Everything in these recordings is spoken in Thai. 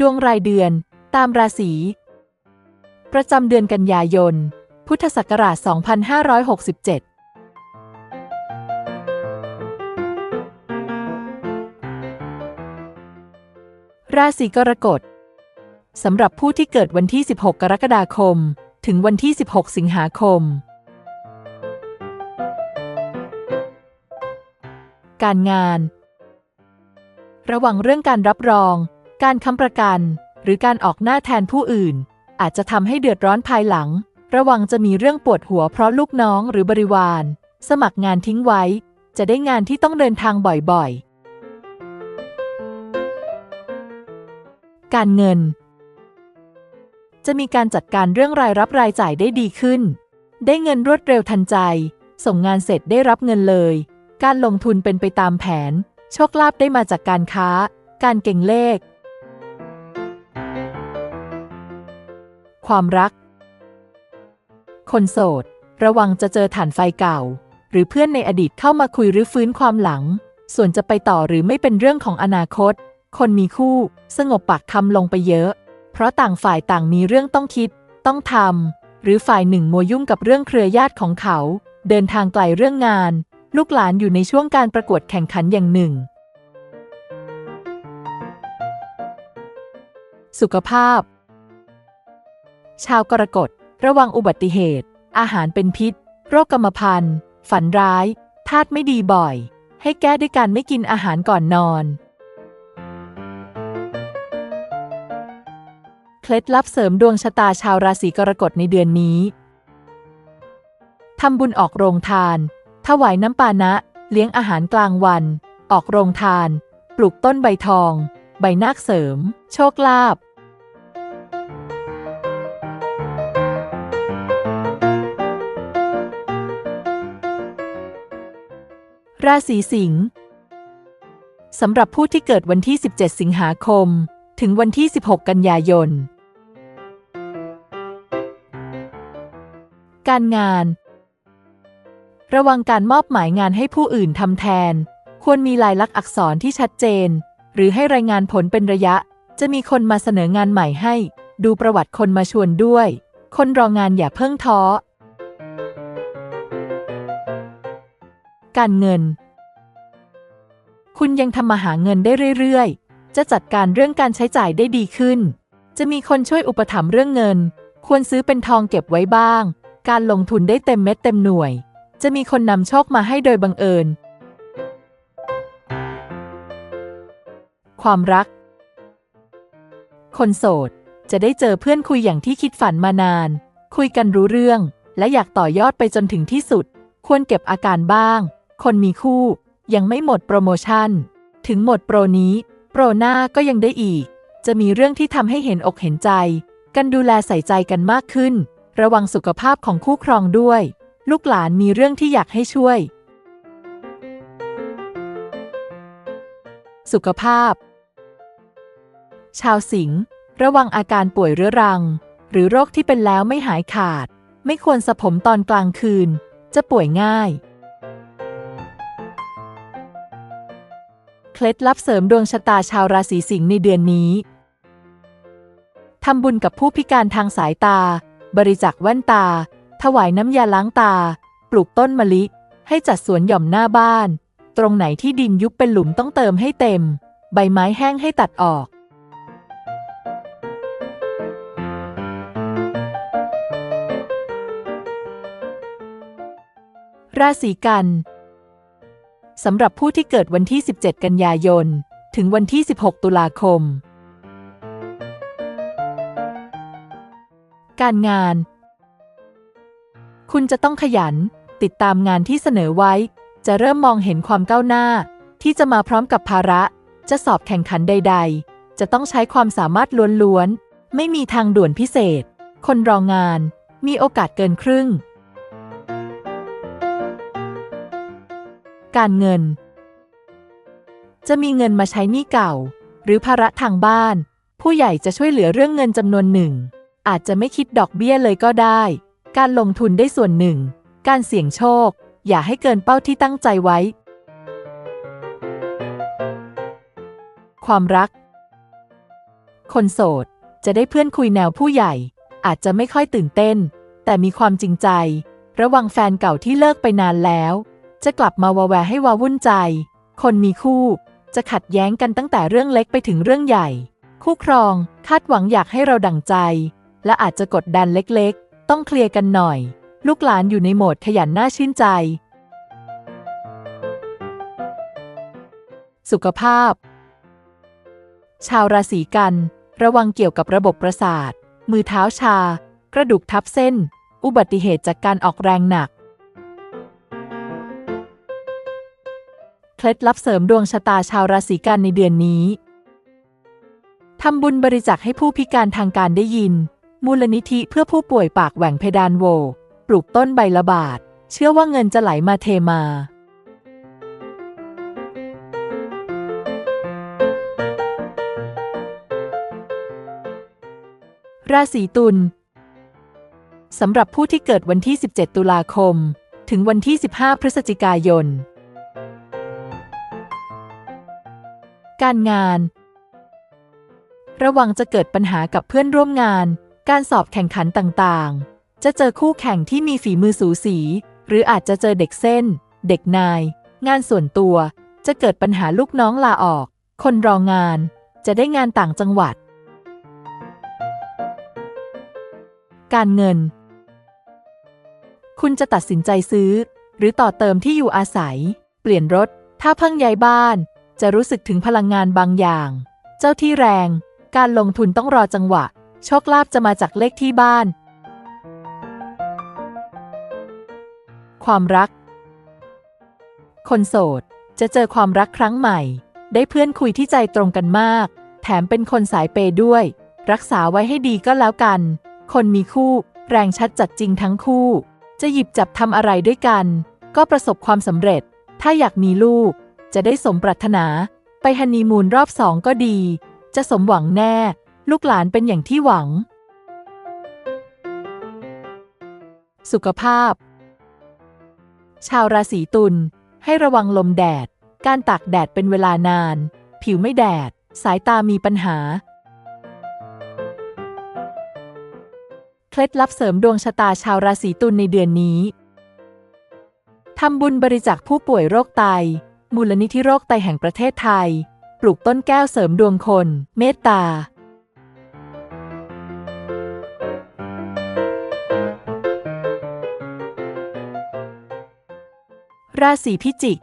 ดวงรายเดือน ตามราศี ประจำเดือนกันยายน พุทธศักราช 2567ราศีกรกฎสำหรับผู้ที่เกิดวันที่ 16 กรกฎาคม ถึงวันที่ 16 สิงหาคม การงาน ระวังเรื่องการรับรอง การค้ำประกัน หรือการออกหน้าแทนผู้อื่น อาจจะทำให้เดือดร้อนภายหลัง ระวังจะมีเรื่องปวดหัวเพราะลูกน้องหรือบริวาร สมัครงานทิ้งไว้ จะได้งานที่ต้องเดินทางบ่อยๆ การเงิน จะมีการจัดการเรื่องรายรับรายจ่ายได้ดีขึ้น ได้เงินรวดเร็วทันใจ ส่งงานเสร็จได้รับเงินเลย การลงทุนเป็นไปตามแผน โชคลาภได้มาจากการค้า การเก่งเลข ความรัก คนโสด ระวังจะเจอฐานไฟเก่า หรือเพื่อนในอดีตเข้ามาคุยหรือฟื้นความหลัง ส่วนจะไปต่อหรือไม่เป็นเรื่องของอนาคต คนมีคู่ สงบปากคำลงไปเยอะ เพราะต่างฝ่ายต่างมีเรื่องต้องคิด ต้องทำหรือฝ่ายหนึ่งมัวยุ่งกับเรื่องเครือญาติของเขา เดินทางไกลเรื่องงาน ลูกหลานอยู่ในช่วงการประกวดแข่งขันอย่างหนึ่งสุขภาพ ชาวกรกฎระวังอุบัติเหตุ อาหารเป็นพิษ โรคกรรมพันธุ์ ฝันร้ายธาตุไม่ดีบ่อย ให้แก้ด้วยการไม่กินอาหารก่อนนอน เคล็ดลับเสริมดวงชะตาชาวราศีกรกฎในเดือนนี้ทำบุญออกโรงทาน ถวายน้ำปานะ เลี้ยงอาหารกลางวัน ออกโรงทาน ปลูกต้นใบทอง ใบนาคเสริม โชคลาภ ราศีสิงห์สำหรับผู้ที่เกิดวันที่ 17 สิงหาคม ถึงวันที่ 16 กันยายน การงาน ระวังการมอบหมายงานให้ผู้อื่นทำแทน ควรมีลายลักษณ์อักษรที่ชัดเจน หรือให้รายงานผลเป็นระยะ จะมีคนมาเสนองานใหม่ให้ ดูประวัติคนมาชวนด้วย คนรองานอย่าเพิ่งท้อ การเงิน คุณยังทำมาหาเงินได้เรื่อยๆ จะจัดการเรื่องการใช้จ่ายได้ดีขึ้น จะมีคนช่วยอุปถัมภ์เรื่องเงิน ควรซื้อเป็นทองเก็บไว้บ้าง การลงทุนได้เต็มเม็ดเต็มหน่วย จะมีคนนำโชคมาให้โดยบังเอิญ ความรัก คนโสด จะได้เจอเพื่อนคุยอย่างที่คิดฝันมานาน คุยกันรู้เรื่อง และอยากต่อยอดไปจนถึงที่สุด ควรเก็บอาการบ้าง คนมีคู่ยังไม่หมดโปรโมชั่น ถึงหมดโปรนี้ โปรหน้าก็ยังได้อีก จะมีเรื่องที่ทำให้เห็นอกเห็นใจ กันดูแลใส่ใจกันมากขึ้น ระวังสุขภาพของคู่ครองด้วย ลูกหลานมีเรื่องที่อยากให้ช่วย สุขภาพ ชาวสิงห์ระวังอาการป่วยเรื้อรัง หรือโรคที่เป็นแล้วไม่หายขาด ไม่ควรสะผมตอนกลางคืน จะป่วยง่าย เคล็ดลับเสริมดวงชะตาชาวราศีสิงห์ในเดือนนี้ทำบุญกับผู้พิการทางสายตา บริจาคแว่นตา ถวายน้ำยาล้างตา ปลูกต้นมะลิ ให้จัดสวนหย่อมหน้าบ้าน ตรงไหนที่ดินยุบเป็นหลุมต้องเติมให้เต็ม ใบไม้แห้งให้ตัดออกราศีกัน สำหรับผู้ที่เกิดวันที่ 17 กันยายน ถึงวันที่ 16 ตุลาคม การงาน คุณจะต้องขยัน ติดตามงานที่เสนอไว้ จะเริ่มมองเห็นความก้าวหน้า ที่จะมาพร้อมกับภาระ จะสอบแข่งขันใด ๆ จะต้องใช้ความสามารถล้วนๆ ไม่มีทางด่วนพิเศษ คนรองงาน มีโอกาสเกินครึ่ง การเงิน จะมีเงินมาใช้หนี้เก่า หรือภาระทางบ้าน ผู้ใหญ่จะช่วยเหลือเรื่องเงินจำนวนหนึ่ง อาจจะไม่คิดดอกเบี้ยเลยก็ได้ การลงทุนได้ส่วนหนึ่ง การเสี่ยงโชค อย่าให้เกินเป้าที่ตั้งใจไว้ ความรัก คนโสดจะได้เพื่อนคุยแนวผู้ใหญ่ อาจจะไม่ค่อยตื่นเต้น แต่มีความจริงใจ ระวังแฟนเก่าที่เลิกไปนานแล้ว จะกลับมาวาแวให้วาวุ่นใจ คนมีคู่ จะขัดแย้งกันตั้งแต่เรื่องเล็กไปถึงเรื่องใหญ่ คู่ครองคาดหวังอยากให้เราดั่งใจ และอาจจะกดดันเล็กๆ ต้องเคลียร์กันหน่อย ลูกหลานอยู่ในโหมดขยันน่าชื่นใจ สุขภาพ ชาวราศีกัน ระวังเกี่ยวกับระบบประสาท มือเท้าชา กระดูกทับเส้น อุบัติเหตุจากการออกแรงหนัก เคล็ดลับเสริมดวงชะตาชาวราศีกันในเดือนนี้ ทำบุญบริจาคให้ผู้พิการทางการได้ยิน มูลนิธิเพื่อผู้ป่วยปากแหว่งเพดานโว ปลูกต้นใบละบาท เชื่อว่าเงินจะไหลมาเทมา ราศีตุลสำหรับผู้ที่เกิดวันที่ 17 ตุลาคม ถึงวันที่ 15 พฤศจิกายน การงาน ระวังจะเกิดปัญหากับเพื่อนร่วมงาน การสอบแข่งขันต่างๆ จะเจอคู่แข่งที่มีฝีมือสูสี หรืออาจจะเจอเด็กเส้น เด็กนาย งานส่วนตัว จะเกิดปัญหาลูกน้องลาออก คนรองาน จะได้งานต่างจังหวัด การเงิน คุณจะตัดสินใจซื้อ หรือต่อเติมที่อยู่อาศัย เปลี่ยนรถ ถ้าเพิ่งย้ายบ้าน จะรู้สึกถึงพลังงานบางอย่าง เจ้าที่แรง การลงทุนต้องรอจังหวะ โชคลาภจะมาจากเลขที่บ้าน ความรัก คนโสด จะเจอความรักครั้งใหม่ ได้เพื่อนคุยที่ใจตรงกันมาก แถมเป็นคนสายเปย์ด้วย รักษาไว้ให้ดีก็แล้วกัน คนมีคู่ แรงชัดจัดจริงทั้งคู่ จะหยิบจับทำอะไรด้วยกัน ก็ประสบความสำเร็จ ถ้าอยากมีลูก จะได้สมปรารถนา ไปฮันนีมูนรอบสองก็ดี จะสมหวังแน่ ลูกหลานเป็นอย่างที่หวัง สุขภาพ ชาวราศีตุลให้ระวังลมแดด การตากแดดเป็นเวลานาน ผิวไม่แดด สายตามีปัญหา เคล็ดลับเสริมดวงชะตาชาวราศีตุลในเดือนนี้ทำบุญบริจาคผู้ป่วยโรคไต มูลนิธิโรคไตแห่งประเทศไทย ปลูกต้นแก้วเสริมดวงคน เมตตา ราศีพิจิก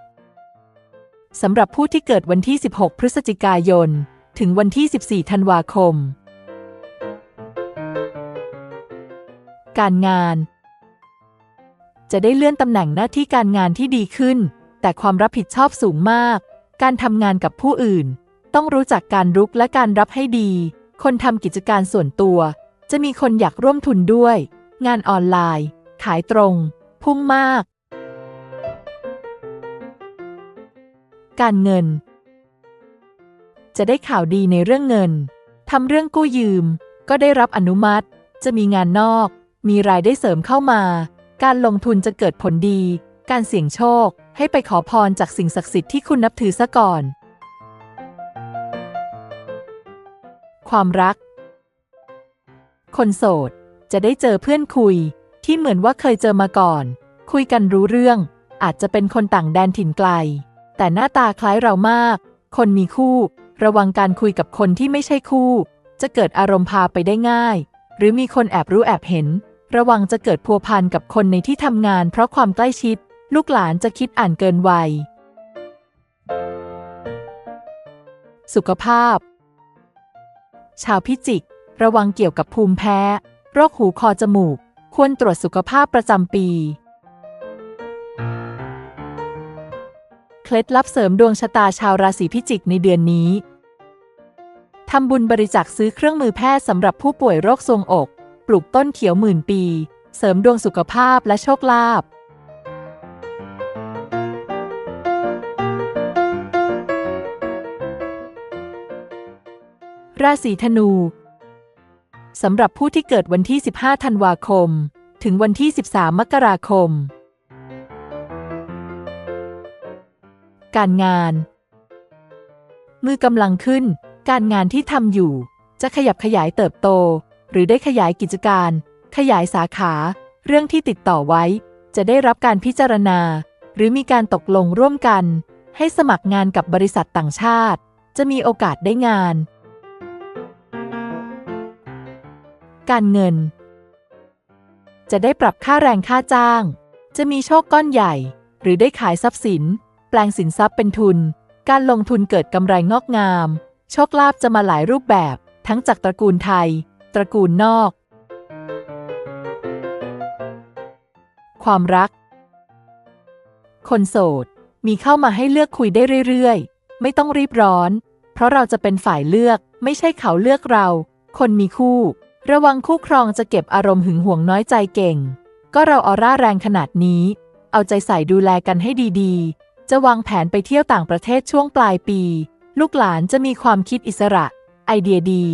สำหรับผู้ที่เกิดวันที่ 16 พฤศจิกายน ถึงวันที่ 14 ธันวาคม การงาน จะได้เลื่อนตำแหน่งหน้าที่การงานที่ดีขึ้น แต่ความรับผิดชอบสูงมาก การทำงานกับผู้อื่น ต้องรู้จักการรุกและการรับให้ดี คนทำกิจการส่วนตัว จะมีคนอยากร่วมทุนด้วย งานออนไลน์ ขายตรง พุ่งมาก การเงิน จะได้ข่าวดีในเรื่องเงินทำเรื่องกู้ยืม ก็ได้รับอนุมัติ จะมีงานนอก มีรายได้เสริมเข้ามา การลงทุนจะเกิดผลดี การเสี่ยงโชค ให้ไปขอพรจากสิ่งศักดิ์สิทธิ์ที่คุณนับถือซะก่อน ความรัก คนโสด จะได้เจอเพื่อนคุย ที่เหมือนว่าเคยเจอมาก่อน คุยกันรู้เรื่อง อาจจะเป็นคนต่างแดนถิ่นไกล แต่หน้าตาคล้ายเรามาก คนมีคู่ ระวังการคุยกับคนที่ไม่ใช่คู่ จะเกิดอารมณ์พาไปได้ง่าย หรือมีคนแอบรู้แอบเห็นระวังจะเกิดพัวพันกับคนในที่ทำงานเพราะความใกล้ชิด ลูกหลานจะคิดอ่านเกินวัย สุขภาพ ชาวพิจิก ระวังเกี่ยวกับภูมิแพ้ โรคหูคอจมูก ควรตรวจสุขภาพประจำปี เคล็ดลับเสริมดวงชะตาชาวราศีพิจิกในเดือนนี้ทำบุญบริจาคซื้อเครื่องมือแพทย์สำหรับผู้ป่วยโรคทรวงอก ปลูกต้นเขียวหมื่นปี เสริมดวงสุขภาพและโชคลาภ ราศีธนู สำหรับผู้ที่เกิดวันที่ 15 ธันวาคม ถึงวันที่ 13 มกราคม การงาน มือกำลังขึ้น การงานที่ทำอยู่ จะขยับขยายเติบโต หรือได้ขยายกิจการ ขยายสาขา เรื่องที่ติดต่อไว้ จะได้รับการพิจารณา หรือมีการตกลงร่วมกัน ให้สมัครงานกับบริษัทต่างชาติ จะมีโอกาสได้งาน การเงิน จะได้ปรับค่าแรงค่าจ้าง จะมีโชคก้อนใหญ่ หรือได้ขายทรัพย์สิน แปลงสินทรัพย์เป็นทุน การลงทุนเกิดกำไรงอกงาม โชคลาภจะมาหลายรูปแบบ ทั้งจากตระกูลไทย ตระกูลนอก ความรัก คนโสด มีเข้ามาให้เลือกคุยได้เรื่อยๆ ไม่ต้องรีบร้อน เพราะเราจะเป็นฝ่ายเลือก ไม่ใช่เขาเลือกเราคนมีคู่ ระวังคู่ครองจะเก็บอารมณ์หึงหวงน้อยใจเก่ง ก็เราออร่าแรงขนาดนี้ เอาใจใส่ดูแลกันให้ดีๆ จะวางแผนไปเที่ยวต่างประเทศช่วงปลายปี ลูกหลานจะมีความคิดอิสระ ไอเดียดี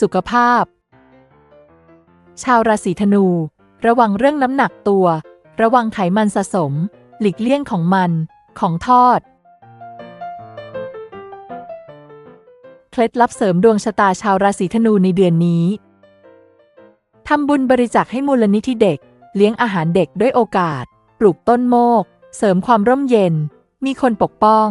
สุขภาพ ชาวราศีธนู ระวังเรื่องน้ำหนักตัว ระวังไขมันสะสม หลีกเลี่ยงของมัน ของทอด ล็ดลับเสริมดวงชะตาชาวราศีธนูในเดือนนี้ ทำบุญบริจาคให้มูลนิธิเด็ก เลี้ยงอาหารเด็กด้วยโอกาส ปลูกต้นโมก เสริมความร่มเย็น มีคนปกป้อง